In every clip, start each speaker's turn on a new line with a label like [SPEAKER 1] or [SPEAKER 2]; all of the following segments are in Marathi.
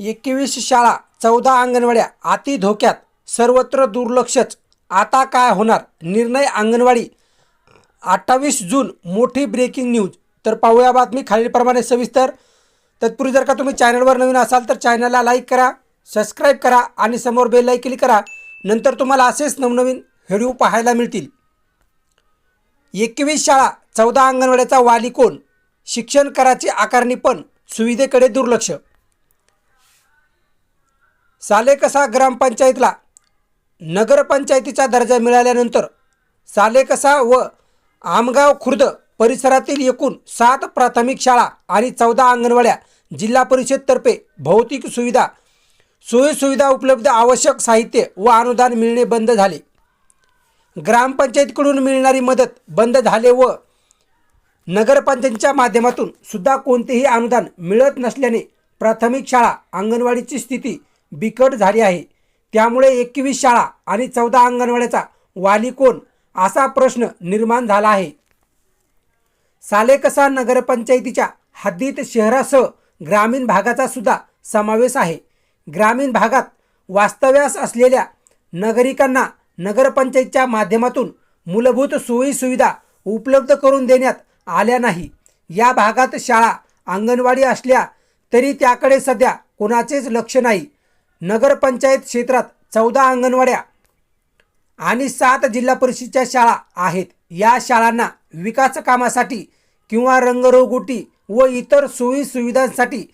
[SPEAKER 1] एकवीस शाळा चौदा अंगणवाड्या अति धोक्यात सर्वत्र दुर्लक्षच. आता काय होणार? निर्णय अंगणवाडी. अठ्ठावीस जून मोठी ब्रेकिंग न्यूज तर पाहूया बातमी खालीलप्रमाणे सविस्तर. तत्पूर्वी जर का तुम्ही चॅनलवर नवीन असाल तर चॅनलला लाईक करा सबस्क्राईब करा आणि समोर बेल लाईक क्लिक करा. नंतर तुम्हाला असेच नवनवीन व्हिडिओ पाहायला मिळतील. एकवीस शाळा चौदा अंगणवाड्याचा वाली कोण? शिक्षण कराची आकारणी पण सुविधेकडे दुर्लक्ष. सालेकसा ग्रामपंचायतला नगरपंचायतीचा दर्जा मिळाल्यानंतर सालेकसा व आमगाव खुर्द परिसरातील एकूण सात प्राथमिक शाळा आणि चौदा अंगणवाड्या जिल्हा परिषदतर्फे भौतिक सुविधा सोयीसुविधा उपलब्ध आवश्यक साहित्य व अनुदान मिळणे बंद झाले. ग्रामपंचायतीकडून मिळणारी मदत बंद झाले व नगरपंचायतीच्या माध्यमातून सुद्धा कोणतेही अनुदान मिळत नसल्याने प्राथमिक शाळा अंगणवाडीची स्थिती बिकट झाली आहे. त्यामुळे एकवीस शाळा आणि चौदा अंगणवाड्याचा वाली कोण असा प्रश्न निर्माण झाला आहे. सालेकसा नगरपंचायतीच्या हद्दीत शहरासह ग्रामीण भागाचा सुद्धा समावेश आहे. ग्रामीण भागात वास्तव्यास असलेल्या नागरिकांना नगरपंचायतच्या माध्यमातून मूलभूत सोयीसुविधा उपलब्ध करून देण्यात आल्या नाही. या भागात शाळा अंगणवाडी असल्या तरी त्याकडे सध्या कोणाचेच लक्ष नाही. नगरपंचायत क्षेत्रात चौदा अंगणवाड्या आणि सात जिल्हा परिषदच्या शाळा आहेत. या शाळांना विकास कामासाठी किंवा रंगरोगोटी व इतर सोयी सुविधांसाठी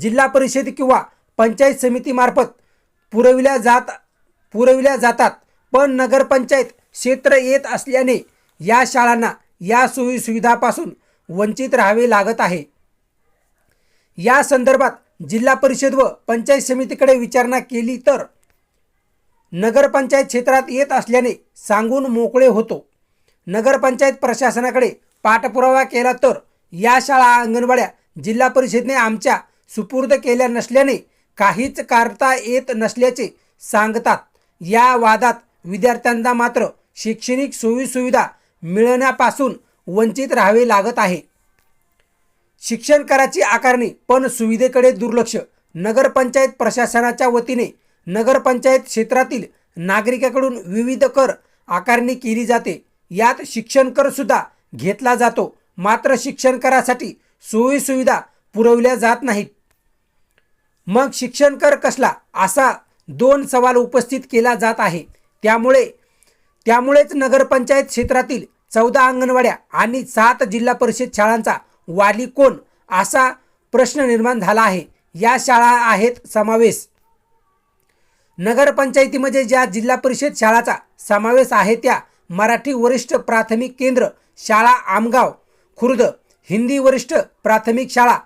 [SPEAKER 1] जिल्हा परिषद किंवा पंचायत समितीमार्फत पुरविल्या जात पुरविल्या जातात. पण नगरपंचायत क्षेत्र येत असल्याने या शाळांना या सोयी सुविधापासून वंचित राहावे लागत आहे. या संदर्भात जिल्हा परिषद व पंचायत समितीकडे विचारणा केली तर नगरपंचायत क्षेत्रात येत असल्याने सांगून मोकळे होतो. नगरपंचायत प्रशासनाकडे पाठपुरावा केला तर या शाळा अंगणवाड्या जिल्हा परिषदने आमच्या सुपूर्द केल्या नसल्याने काहीच करता येत नसल्याचे सांगतात. या वादात विद्यार्थ्यांना मात्र शैक्षणिक सोयीसुविधा मिळण्यापासून वंचित राहावे लागत आहे. शिक्षण कराची आकारणी पण सुविधेकडे दुर्लक्ष. नगरपंचायत प्रशासनाच्या वतीने नगरपंचायत क्षेत्रातील नागरिकाकडून विविध कर आकारणी केली जाते. यात शिक्षण कर सुद्धा घेतला जातो. मात्र शिक्षण करासाठी सोयीसुविधा पुरवल्या जात नाहीत. मग शिक्षण कर कसला? असा दोन सवाल उपस्थित केला जात आहे. त्यामुळे त्यामुळेच नगरपंचायत क्षेत्रातील चौदा अंगणवाड्या आणि सात जिल्हा परिषद शाळांचा वाली कोण? असा प्रश्न निर्माण झाला आहे. या शाळा आहेत समावेश. नगरपंचायतीमध्ये ज्या जिल्हा परिषद शाळाचा समावेश आहे त्या मराठी वरिष्ठ प्राथमिक केंद्र शाळा आमगाव खुर्द हिंदी वरिष्ठ प्राथमिक शाळा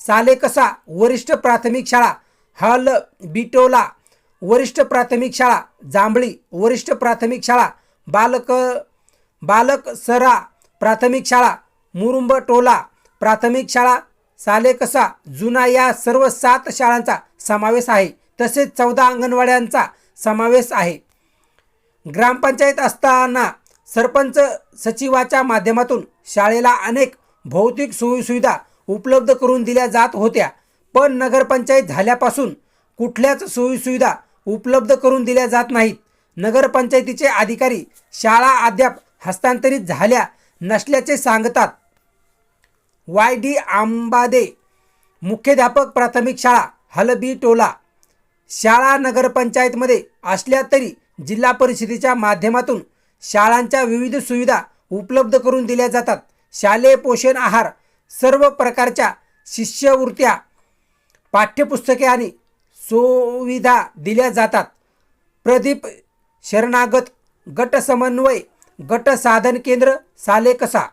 [SPEAKER 1] सालेकसा वरिष्ठ प्राथमिक शाळा हल बिटोला वरिष्ठ प्राथमिक शाळा जांभळी वरिष्ठ प्राथमिक शाळा बालक बालक सरा प्राथमिक शाळा मुरुंब टोला प्राथमिक शाळा सालेकसा जुना या सर्व सात शाळांचा समावेश आहे. तसेच चौदा अंगणवाड्यांचा समावेश आहे. ग्रामपंचायत असताना सरपंच सचिवाच्या माध्यमातून शाळेला अनेक भौतिक सोयीसुविधा उपलब्ध करून दिल्या जात होत्या. पण नगरपंचायत झाल्यापासून कुठल्याच सोयीसुविधा उपलब्ध करून दिल्या जात नाहीत. नगरपंचायतीचे अधिकारी शाळा अद्याप हस्तांतरित झाल्या नसल्याचे सांगतात. वाय डी आंबादे मुख्याध्यापक प्राथमिक शाळा हलबी टोला. शाळा नगरपंचायतमध्ये असल्या तरी जिल्हा परिषदेच्या माध्यमातून शाळांच्या विविध सुविधा उपलब्ध करून दिल्या जातात. शालेय पोषण आहार सर्व प्रकारच्या शिष्यवृत्त्या पाठ्यपुस्तके आणि सुविधा दिल्या जातात. प्रदीप शरणागत गट समन्वय गट साधन केंद्र सालेकसा.